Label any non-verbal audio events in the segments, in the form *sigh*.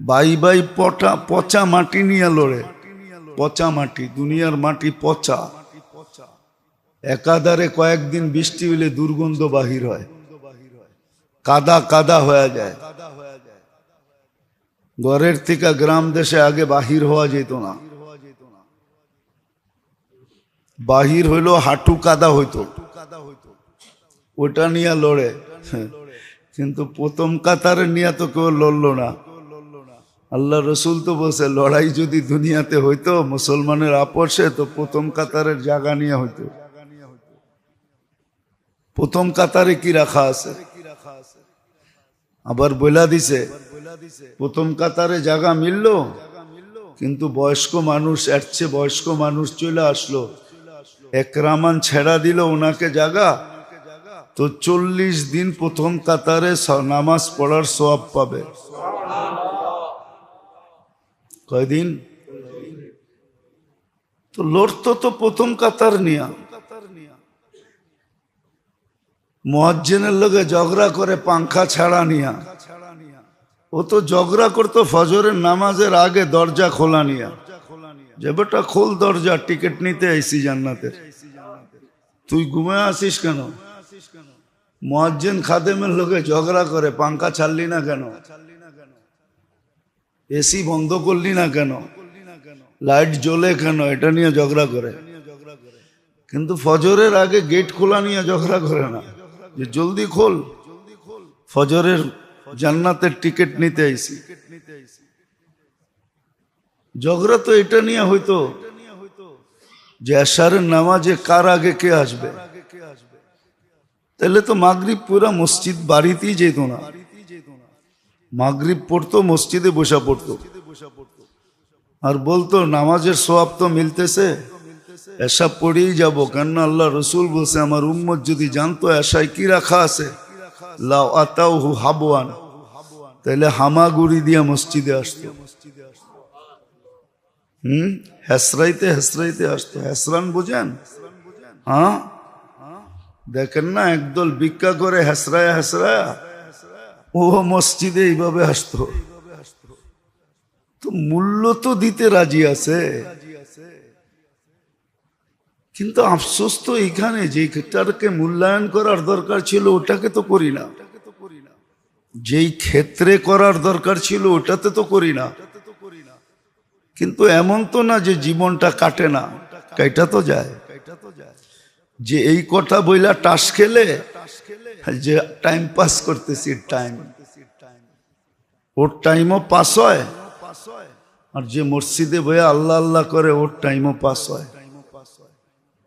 Bye bye পটা, পচা মাটি নিয়ে লড়ে। পচা মাটি, দুনিয়ার মাটি পচা। একাধারে কয়েকদিন বৃষ্টি হলে দুর্গন্ধ বাহির হয়। কাদা কাদা হয়ে যায়। ঘরের থেকে গ্রাম দেশে আগে বাহির হওয়া যেত না। বাহির হইল হাঁটু কাদা হইতো। ওটা নিয়ে লড়ে। কিন্তু প্রথম কাতারে নিয়ে তো কেউ লড়লো না। আল্লাহ রসুল তো বলছে, লড়াই যদি দুনিয়াতে হইতো, মুসলমানের আপসে তো প্রথম কাতারের জায়গা নিয়ে হইতো। প্রথম কাতারে কি রাখা আছে? আবার বইলা দিছে, প্রথম কাতারে জায়গা মিলল, কিন্তু বয়স্ক মানুষ, এর চেয়ে বয়স্ক মানুষ চলে আসলো। একরামান ছেড়া দিল ওনাকে জায়গা, তো চল্লিশ দিন প্রথম কাতারে নামাজ পড়ার সব পাবে। কয়দিন? তো লড়তো তো প্রথম কাতার নিয়া। মহাজ্জেনের লোকে ঝগড়া করে পাংখা ছাড়া নিয়া। ও তো ঝগড়া করতো ফজরের নামাজের আগে দরজা খোলা নিয়া। যে বেটা খোল দরজা, টিকিট নিতে আইসি জান্নাতের। তুই ঘুমে আসিস কেন? মহাজ্জেন খাদেমের লোকে ঝগড়া করে, পাংখা ছাড়লি না কেন? এসি বন্ধ করলি না কেন? লাইট জ্বলে কেন? এটা নিয়ে ঝগড়া করে। কিন্তু ফজরের আগে গেট খোলা নিয়ে ঝগড়া করে না। যে জলদি খোল। ফজরের জান্নাতের টিকিট নিতে আইসি। ঝগড়া তো এটা নিয়ে হইতো যে আশারের নামাজে কার আগে কে আসবে? তাহলে তো মাগরিব পুরা মসজিদ বাড়িতেই যেত না। মাগরিব পড়তো, মসজিদে বসা পড়তো। আর বলতো, নামাজের সোয়াব তো মিলতেছে এসা পড়েই যাব। কেন আল্লাহ রসুল বলছে, আমার উম্মত যদি জানতো এসাই কি রাখা আছে, লাও আতাও হাবওয়ান। তাহলে হামাগুড়ি দিয়ে মসজিদে আসতো। হুম? হেসরাইতে হেসরাইতে আসতো। হেসরান বুঝেন? হ্যাঁ? দেখেন না, একদল ভিক্ষা করে হেসরায়া হেসরায়া। ও মসজিদে এইভাবে আসতো। তো মূল্য তো দিতে রাজি আছে। কিন্তু আফসোস তো এখানে যেটাকে মূল্যায়ন করার দরকার ছিল ওটাকে তো করি না। যেই ক্ষেত্রে করার দরকার ছিল ওটাতে তো করি না। কিন্তু এমন তো না যে জীবনটা কাটে না, কাইটা তো যায়। যে এই কথা বইলা টাস খেলে যে টাইম পাস করতেছি টাইম ওর টাইমও পাস হয়। আর যে মসজিদে বইয়া আল্লাহ আল্লাহ করে, ওর টাইমও পাস হয়।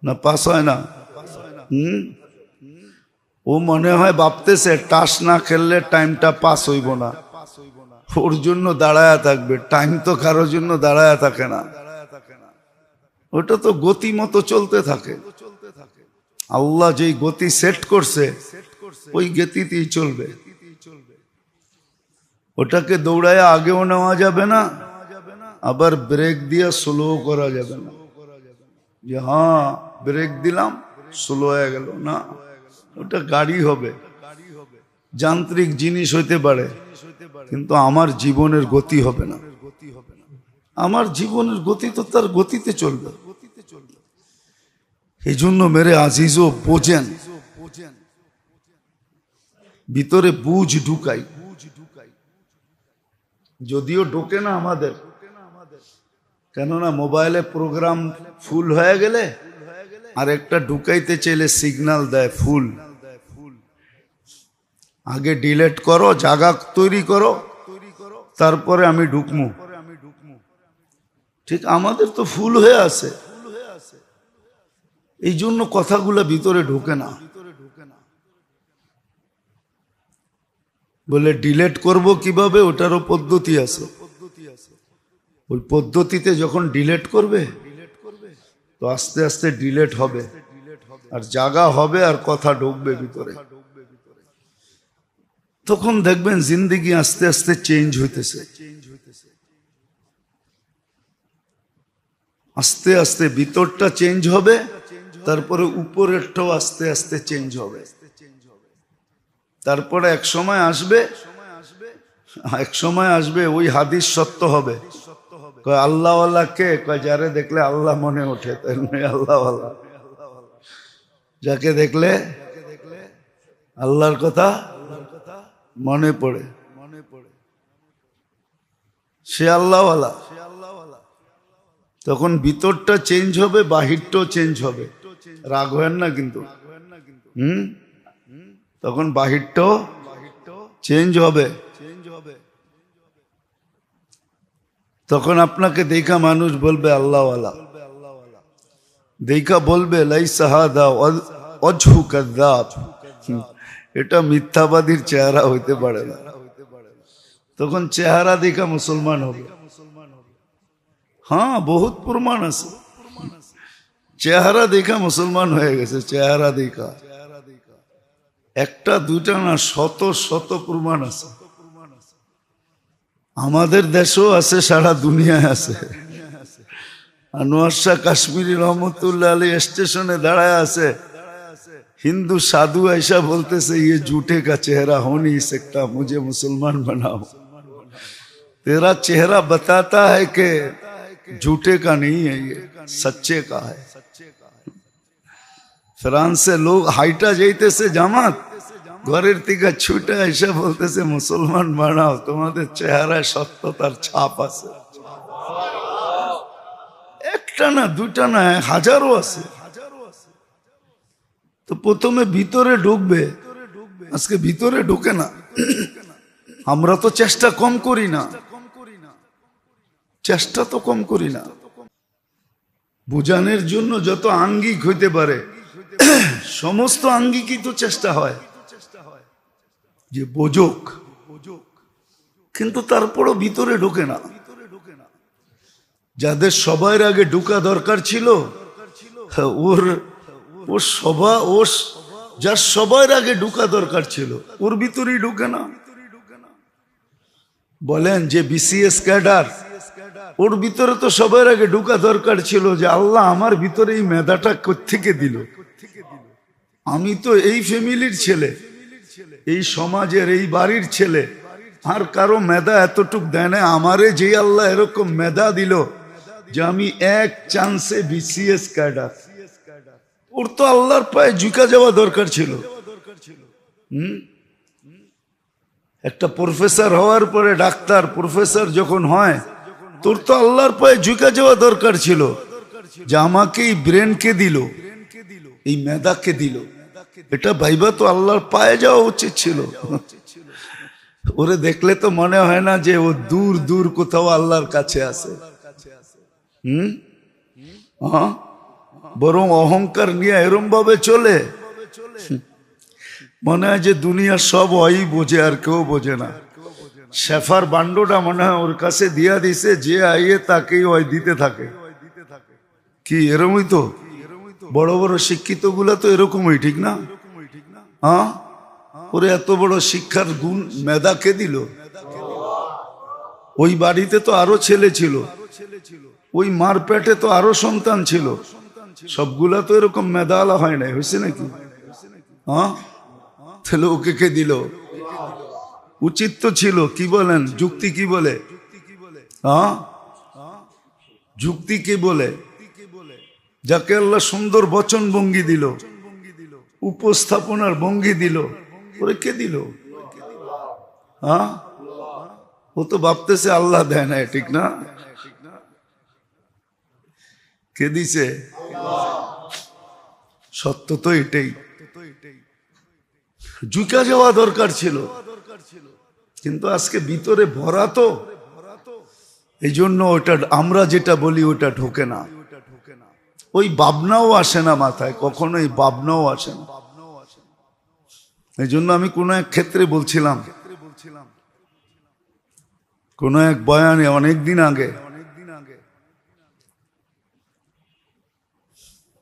না পাস হয় না? হুম? ও মনে হয় ভাবতেছে, টাস না খেললে টাইমটা পাস হইব না। ওর জন্য দাঁড়ায়া থাকবে। টাইম তো কারোর জন্য দাঁড়ায়া থাকে না। ওটা তো গতি মতো চলতে থাকে। আল্লাহ যেই গতি সেট করছে ওই গতিতেই চলবে। ওটাকে দৌড়ায় আগেও নেওয়া যাবে না, আবার ব্রেক দিয়ে স্লো করা যাবে না। যে হ্যাঁ ব্রেক দিলাম স্লো হয়ে গেল। না, ওটা গাড়ি হবে। যান্ত্রিক জিনিস হইতে পারে, কিন্তু আমার জীবনের গতি হবে না। আমার জীবনের গতি তো তার গতিতে চলবে। এই জন্য মেরে আজিজও বোঝেন ভিতরে বুঝ ঢুকাই। যদিও ঢোকে না আমাদের। কেননা মোবাইলে প্রোগ্রাম ফুল হয়ে গেলে আর একটা ঢুকাইতে চাইলে সিগন্যাল দেয় ফুল। আগে ডিলেট করো জাগা তৈরি করো, তারপরে আমি ঢুকমু। ঠিক আমাদের তো ফুল হয়ে আছে। এই জন্য কথাগুলো ভিতরে ঢোকে না। বলে ডিলেট করব কীভাবে? ওটারও পদ্ধতি আছে। ওই পদ্ধতিতে যখন ডিলেট করবে, তো আস্তে আস্তে ডিলেট হবে। আর জায়গা হবে আর কথা ঢুকবে ভিতরে। তখন দেখবেন জিন্দিগি আস্তে আস্তে চেঞ্জ হইতেছে। আস্তে আস্তে ভিতরটা চেঞ্জ হবে, তারপরে উপরেরটাও আস্তে আস্তে চেঞ্জ হবে। তারপরে এক সময় আসবে, এক সময় আসবে, ওই হাদিস সত্য হবে। কয় আল্লাহ কে? কয়, যারে দেখলে আল্লাহ মনে ওঠে তাই আল্লাহ যাকে দেখলে আল্লাহর কথা মনে পড়ে। মনে পড়ে সে আল্লাহওয়ালা। তখন ভিতরটা চেঞ্জ হবে, বাহিরটাও চেঞ্জ হবে। রাগ হয় না কিন্তু। হুম? তখন বাহিরটাও চেঞ্জ হবে। চেঞ্জ হবে তখন আপনাকে দেখা মানুষ বলবে আল্লাহওয়ালা। দেখা বলবে লাই সাহাদা অজহু কাদ্দাব হুম, এটা মিথ্যাবাদীর চেহারা হইতে পারে না। তখন চেহারা দেখা মুসলমান হবে। হ্যাঁ বহুত প্রমাণ আছে। চেহারা দেখা মুসলমান হয়ে গেছে চেহারা দেখা। একটা দুইটা না শত শত প্রমাণ আছে আমাদের দেশেও আছে সারা দুনিয়ায় আছে আনোয়ার শাহ কাশ্মীরি রহমতুল্লাহ আলী স্টেশনে দাঁড়ায় আছে হিন্দু সাধু ऐसा बोलते ये झूठे का चेहरा हो नहीं सकता मुझे मुसलमान बनाओ तेरा चेहरा बताता है कि झूठे का नहीं है ये सच्चे का है ফ্রান্সে লোক হাইটা যাইতেছে জামাত, ঘরের থেকে ছুটে এসে বলতেছে, মুসলমান বানাও, তোমাদের চেহারায় সত্যতার ছাপ আছে। একটা না, দুটা না, হাজারও আছে। তো প্রথমে ভিতরে ঢুকবে, আজকে ভিতরে ঢুকে না। আমরা তো চেষ্টা কম করি না। চেষ্টা তো কম করি না। বোঝানোর জন্য যত আঙ্গিক হইতে পারে *coughs* সমস্ত আঙ্গিকই তো চেষ্টা হয় যে বোঝক। কিন্তু তারপরও ভিতরে ঢোকে না। যাদের সবার আগে ঢুকা দরকার ছিল, ওর ওর সবা ও যার সবার আগে ঢুকা দরকার ছিল, ওর ভিতরেই ঢুকে না। বলেন যে বিসিএস ক্যাডার, ওর ভিতরে তো সবার আগে ঢুকা দরকার ছিল যে আল্লাহ আমার ভিতরে এই মেধাটা থেকে দিল? আমি তো এই ফ্যামিলির ছেলে। এই সমাজের এই বাড়ির ছেলে। আর কারও মেধা এতটুক দেয় না। আমারে যে আল্লাহ এরকম মেধা দিল যে আমি এক চান্সে বিসিএস ক্যাডার। ওর তো আল্লাহর পায়ে ঝুঁকা যাওয়া দরকার ছিল। হুম? একটা প্রফেসর হওয়ার পরে ডাক্তার, প্রফেসর যখন হয়, তোর তো আল্লাহর পায়ে ঝুঁকা যাওয়া দরকার ছিল। যে আমাকে এই ব্রেনকে দিল। এই মেধাকে দিল। এটা ভাইবা তো আল্লাহর পায়ে যাওয়া উচিত ছিল। ওরে দেখলে তো মনে হয় না যে ও দূর দূর কোথাও আল্লাহর কাছে আছে। হুম? হ্যাঁ? বরং অহংকার নিয়ে এরম ভাবে চলে। মনে হয় যে দুনিয়ার সব ওই বোঝে, আর কেউ বোঝে না। শেফার বান্ডটা মনে হয় ওর কাছে দিয়া দিছে, যে আইয়ে তাকেই ওই দিতে থাকে। কি, এরমই তো? বড় বড় শিক্ষিতগুলা তো এরকমই, ঠিক না? হ্যাঁ? ওরে এত বড় শিক্ষার গুণ মেধা কে দিল? ওই বাড়িতে তো আরও ছেলে ছিল। ওই মার পেটে তো আরও সন্তান ছিল। সবগুলা তো এরকম মেধাওয়ালা হয় নাই, হয়েছে নাকি? হ্যাঁ? ওকে কে দিল? উচিত তো ছিল, কি বলেন? যুক্তি কি বলে? হ্যাঁ? যুক্তি কি বলে? যাকে আল্লাহ সুন্দর বচন ভঙ্গি দিল, উপস্থাপনার ভঙ্গি দিল, ওরে কে দিল? হ্যাঁ? ও তো ভাবতেছে আল্লাহ দেয় না ঠিক না? কে দিছে? সত্য তো এটাই। ঝুঁকা যাওয়া দরকার ছিল। কিন্তু আজকে ভিতরে ভরা তো। এই জন্য ওটা আমরা যেটা বলি, ওটা ঢোকে না। ওই ভাবনাও আসে না মাথায়, কখনো এই ভাবনাও আসে না। এই জন্য আমি কোনো এক ক্ষেত্রে বলছিলাম, কোন এক বয়ানে অনেক দিন আগে,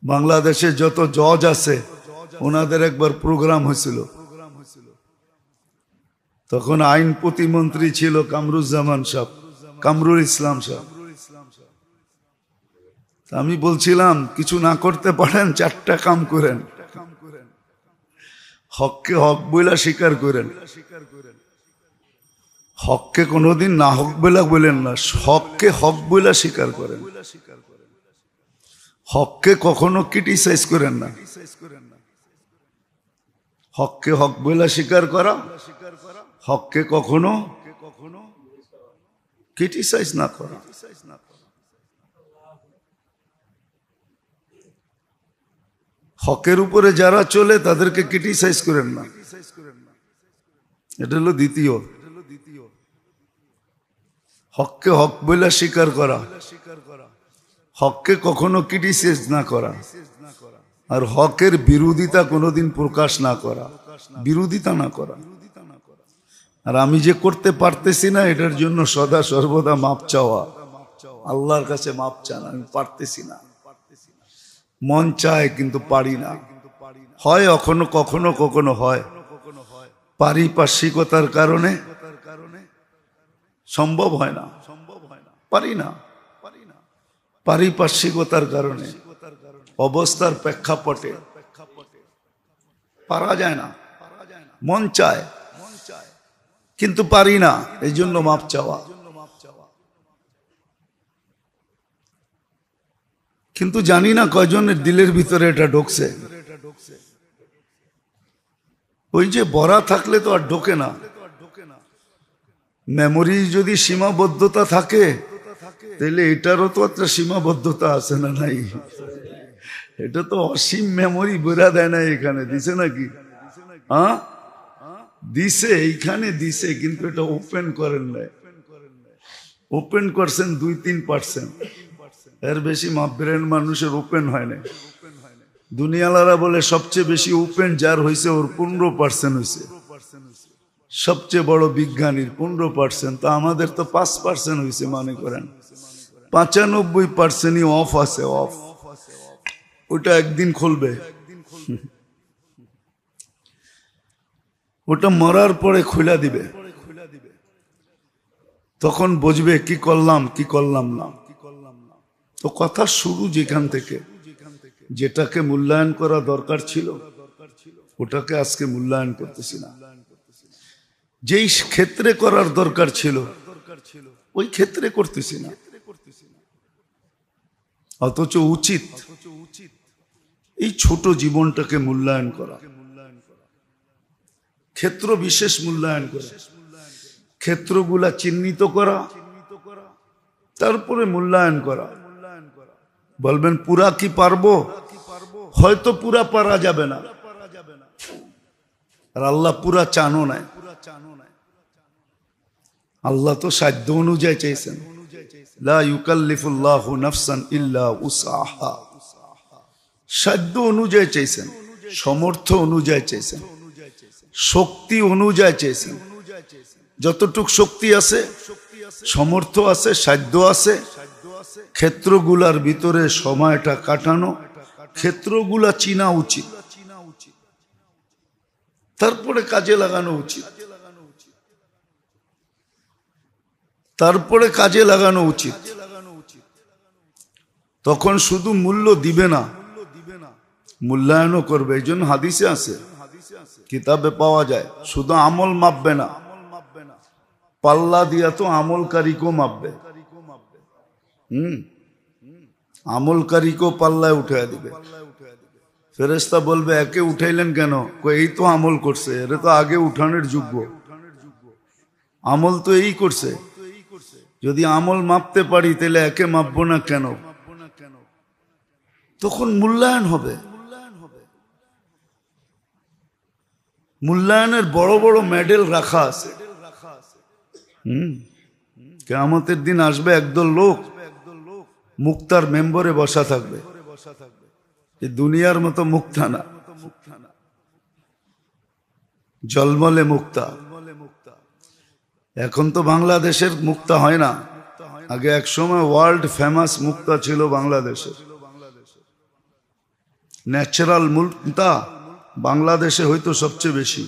বাংলাদেশে যত জজ আছে, ওনাদের একবার প্রোগ্রাম হয়েছিল। তখন আইন প্রতিমন্ত্রী ছিল কামরুজ্জামান সাহ, কামরুল ইসলাম সাহ। তা আমি বলছিলাম, কিছু না করতে পারেন, চারটা কাম করেন। হককে হক বইলা স্বীকার করেন। হককে কোনোদিন না হক বলে বলেন না, হককে হক বইলা স্বীকার করেন। হককে কখনো ক্রিটিসাইজ করেন না। হককে হক বইলা স্বীকার করা, হককে কখনো কখনো ক্রিটিসাইজ না করা। হকের উপরে যারা চলে, তাদেরকে ক্রিটিসাইজ করেন না। এটা হলো দ্বিতীয়। হককে হক বলে স্বীকার করা। হককে কখনো ক্রিটিসাইজ না করা। আর হকের বিরোধিতা কোনোদিন প্রকাশ না করা। বিরোধিতা না করা। আর আমি যে করতে পারতেছি না, এটার জন্য সদা সর্বদা মাপ চাওয়া। আল্লাহর কাছে মাপ চান, আমি পারতেছি না। মন চায় কিন্তু পারি না। হয় কখনো কখনো কখনো হয়। পারিপার্শ্বিকতার কারণে সম্ভব হয় না সম্ভব হয় না পারি না। পারি না। পারিপার্শ্বিকতার কারণে অবস্থার প্রেক্ষাপটে পারা যায় না। মন চায়, কিন্তু পারি না। এই জন্য মাপ চাওয়া। কিন্তু জানি না কয়জনের দিলের ভিতরে এটা ঢুকছে। ওই যে বরা থাকলে তো আর ঢোকে না। মেমোরি যদি সীমাবদ্ধতা থাকে, তাহলে এটারও তো একটা সীমাবদ্ধতা আছে না নাই? এটা তো অসীম মেমোরি বেরা দেয় না এখানে। দিছে নাকি? হ্যাঁ? দিছে, এইখানে দিছে, কিন্তু এটা ওপেন করেন নাই। ওপেন করছেন দুই তিন পার্সেন্ট এর বেশি ব্রেন মানুষের ওপেন হয় না দুনিয়ালারা বলে সবচেয়ে বেশি ওপেন যার হয়েছে ওর পনেরো পার্সেন্ট হয়েছে সবচেয়ে বড় বিজ্ঞানীর পনেরো পার্সেন্ট, তো আমাদের তো পাঁচ পার্সেন্ট হয়েছে মনে করেন। পঁচানব্বই পার্সেন্টই অফ আছে অফ ওটা একদিন খুলবে। ওটা মরার পরে খুলে দিবে। তখন বুঝবে কি করলাম কি করলাম না। তো কথা শুরু যেখান থেকে, যেটাকে মূল্যায়ন করা দরকার ছিল, ওটাকে আজকে মূল্যায়ন করতেছি না। যেই ক্ষেত্রে করার দরকার ছিল, ওই ক্ষেত্রে করতেছি না। অথচ উচিত এই ছোট জীবনটাকে মূল্যায়ন করা। ক্ষেত্র বিশেষ মূল্যায়ন করা। ক্ষেত্রগুলা চিহ্নিত করা, তারপরে মূল্যায়ন করা। বলবেন, পুরা কি পারব? হয়তো পুরা পারা যাবে না। আর আল্লাহ পুরা চানো নাই। আল্লাহ তো সাধ্য অনুযায়ী উসাহা। সাধ্য অনুযায়ী চাইছেন। সমর্থ অনুযায়ী চাইছেন। শক্তি অনুযায়ী চেয়েছেন যতটুক শক্তি আছে সমর্থ আছে, সাধ্য আছে ক্ষেত্রগুলার ভিতরে সময়টা কাটানো, ক্ষেত্রগুলা চিনা উচিত। তারপরে কাজে লাগানো উচিত। তারপরে কাজে লাগানো উচিত। তখন শুধু মূল্য দিবে না, মূল্যায়নও করবে। এই জন্য হাদিসে আছে, কিতাবে পাওয়া যায়, শুধু আমল মাপবে না, পাল্লা দিয়া তো আমলকারীকেও মাপবে। হুম। আমলকারীকেও পাল্লায় উঠে দিবে। ফেরেস্তা বলবে, একে উঠাইলেন কেন? এই তো আমল করছে, এর তো আগে উঠানের যোগ্য। আমল তো এই করছে, যদি আমল মাপতে পারি, তাহলে একে মাপবো না কেন? তখন মূল্যায়ন হবে। মূল্যায়নের বড় বড় মেডেল রাখা আছে। হুম। কেমতের দিন আসবে একদল লোক মুক্তার মেম্বরে বসা থাকবে। এই দুনিয়ার মতো মুক্তা না। জলমলে মুক্তা। এখন তো বাংলাদেশের মুক্তা হয় না। আগে এক সময় ওয়ার্ল্ড ফেমাস মুক্তা ছিল বাংলাদেশের। ন্যাচারাল মুক্তা বাংলাদেশে হয়তো সবচেয়ে বেশি।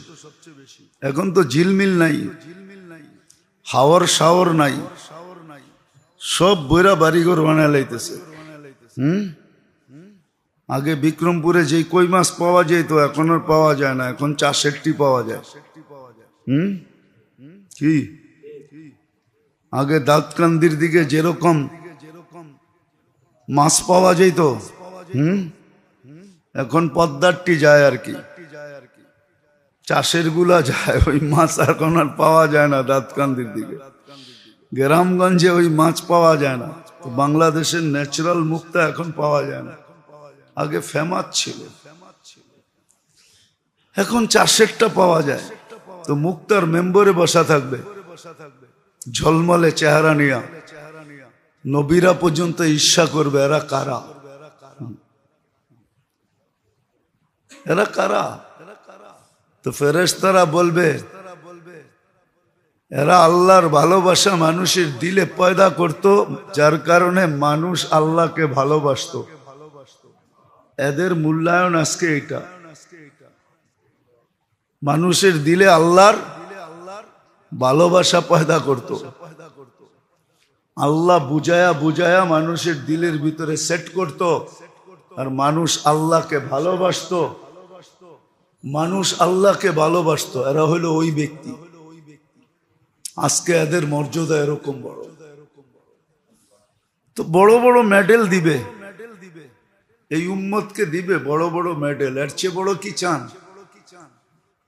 এখন তো ঝিলমিল নাই। হাওয়ার শাওয়ার নাই। সব বইরা বাড়িঘর বানায় লাইতেছে। হুম? আগে বিক্রমপুরে যেই কই মাছ পাওয়া যেত, এখন আর পাওয়া যায় না। এখন চাষেরটি পাওয়া যায়। হুম? কি? আগে দাঁতকান্দির দিকে যেরকম মাছ পাওয়া যেত, হুম? এখন পদ্মারটি যায় আর কি। চাষেরগুলা যায়, ওই মাছ এখন আর পাওয়া যায় না দাঁতকান্দির দিকে। গ্রামগঞ্জে ওই মাছ পাওয়া যায় না। বাংলাদেশের ন্যাচারাল মুক্তা এখন পাওয়া যায় না। আগে ফেমাস ছিল। এখন চাষেরটা পাওয়া যায়। তো মুক্তার মেম্বরে বসা থাকবে। ঝলমলে চেহারা নিয়া। নবীরা পর্যন্ত ঈর্ষা করবে, এরা কারা? এরা কারা? তো ফেরেস্তারা বলবে এরা আল্লাহর ভালোবাসা মানুষের দিলে পয়দা করত, যার কারণে মানুষ আল্লাহকে ভালোবাসতো। এদের মূল্যায়ন আজকে এটা মানুষের দিলে আল্লাহর ভালোবাসা পয়দা করত। আল্লাহ বুঝায়া বুঝায়া মানুষের দিলের ভিতরে সেট করত, আর মানুষ আল্লাহকে ভালোবাসতো। মানুষ আল্লাহকে ভালোবাসতো, এরা হলো ওই ব্যক্তি। আজকে এদের মর্যাদা এরকম বড়। তো বড় বড় মেডেল দিবে। এই উম্মতকে দিবে বড় বড় মেডেল এর চেয়ে বড় কি চান?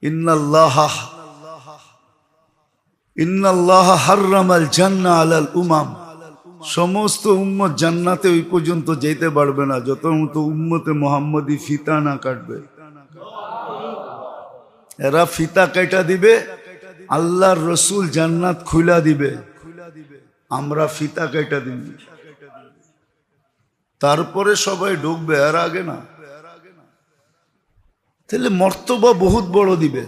ইন্নাল্লাহ ইন্নাল্লাহ হাররামাল জান্না আলাল উমাম। সমস্ত উম্মত জান্নাতে ওই পর্যন্ত যেতে পারবে না। যত মতো উম্মতে মোহাম্মদী ফিতা না কাটবে। এরা ফিতা কেটা দিবে। আল্লাহর রসুল জান্নাত খুলা দিবে। আমরা ফিতা কেটা দিব তারপরে সবাই ঢুকবে আর আগে না? তাহলে মর্তবা বহুত বড় দিবে।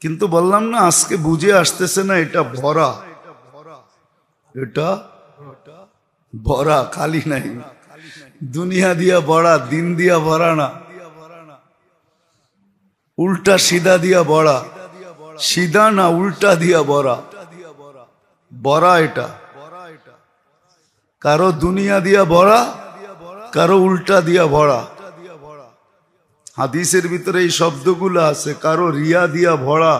কিন্তু বললাম না, আজকে বুঝে আসতেছে না, এটা ভরা। এটা ভরা, খালি নাই। দুনিয়া দিয়া ভরা, দিন দিয়া ভরা না। উল্টা সিধা দিয়া বড়া সিধা না, উল্টা দিয়া বড়া বরা এটা। কারও দুনিয়া দিয়া বড়া কারও উল্টা দিয়া ভরা। হাদিসের ভিতরে এই শব্দগুলো আছে, কারও রিয়া দিয়া ভরা,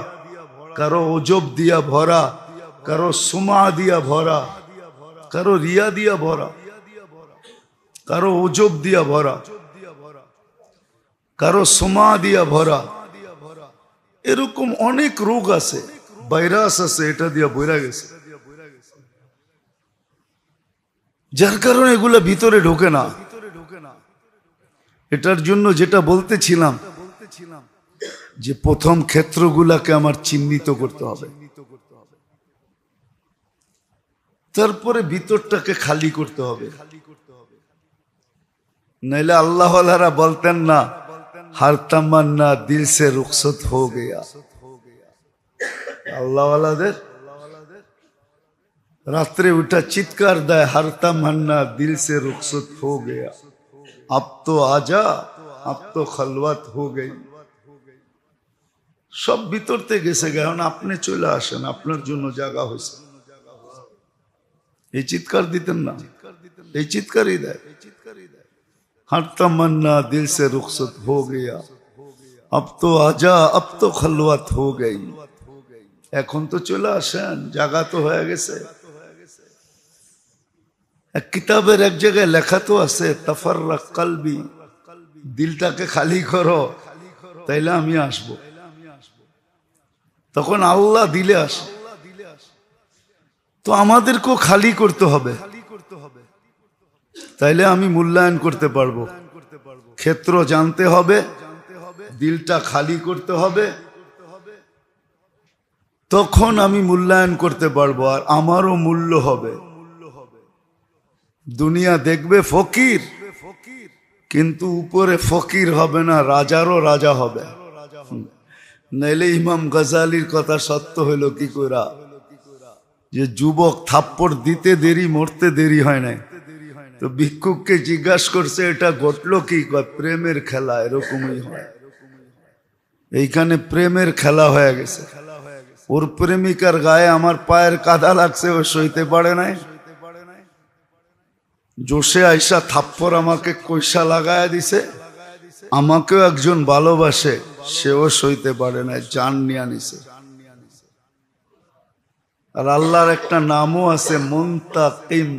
কারও ওজব দিয়া ভরা, কারও সুমা দিয়া ভরা, কারও রিয়া দিয়া ভরা, কারও ওজব দিয়া ভরা, কারও সুমা দিয়া ভরা। এরকম অনেক রোগ আছে, ভাইরাস আছে, এটা দিয়া বইরা গেছে। যার কারণে এগুলা ভিতরে ঢোকে না। এটার জন্য যেটা বলতেছিলাম, যে প্রথম ক্ষেত্রগুলাকে আমার চিহ্নিত করতে হবে। তারপরে ভিতরটাকে খালি করতে হবে। নাইলে আল্লাহরা বলতেন না हर तमन्ना दिल से रुखसत हो गया আল্লাহওয়ালাদের রাত্রে উঠা চিৎকার দেয় हर तमन्ना दिल से रुखसत हो गया अब तो आजा अब तो खलवत हो गई সব ভিতরতে গেছে এখন আপনি চলে আসেন আপনার জন্য জায়গা হয়েছে এই চিৎকার দিতেন না এই চিৎকারই দেয় हर तमन्ना दिल से रुखसत हो गया अब तो आजा अब तो खलवत हो गई এখন তো চলে আসেন জায়গা তো হয়ে গেছে এক কিতাবের এক জায়গায় লেখা তো আছে তফর কলবি দিলটাকে খালি করো তাইলে আমি আসব তখন আল্লাহ দিলে আসে তো আমাদেরকেও খালি করতে হবে তাইলে আমি মূল্যায়ন করতে পারব। ক্ষেত্র জানতে হবে, দিলটা খালি করতে হবে। তখন আমি মূল্যায়ন করতে পারব আর আমারও মূল্য হবে। দুনিয়া দেখবে ফকির, কিন্তু উপরে ফকির হবে না, রাজারও রাজা হবে। নাইলে ইমাম গজালির কথা সত্য হইল কি করা যে যুবক থাপ্পড় দিতে দেরি, মরতে দেরি হয় নাই। তো ভিক্ষুককে জিজ্ঞাসা করছে, এটা ঘটলো কি? প্রেমের খেলা, এরকমই হয়। এইখানে প্রেমের খেলা হয়ে গেছে। ওর প্রেমিকার গায়ে আমার পায়ের কাদা লাগছে, ও সইতে পারে নাই। জোশে আইসা থাপ্পর আমাকে কইসা লাগায় দিছে। আমাকেও একজন ভালোবাসে, সেও সইতে পারে নাই, জান নিয়ে নিছে। আর আল্লাহর একটা নামও আছে, মুন্তাকিম।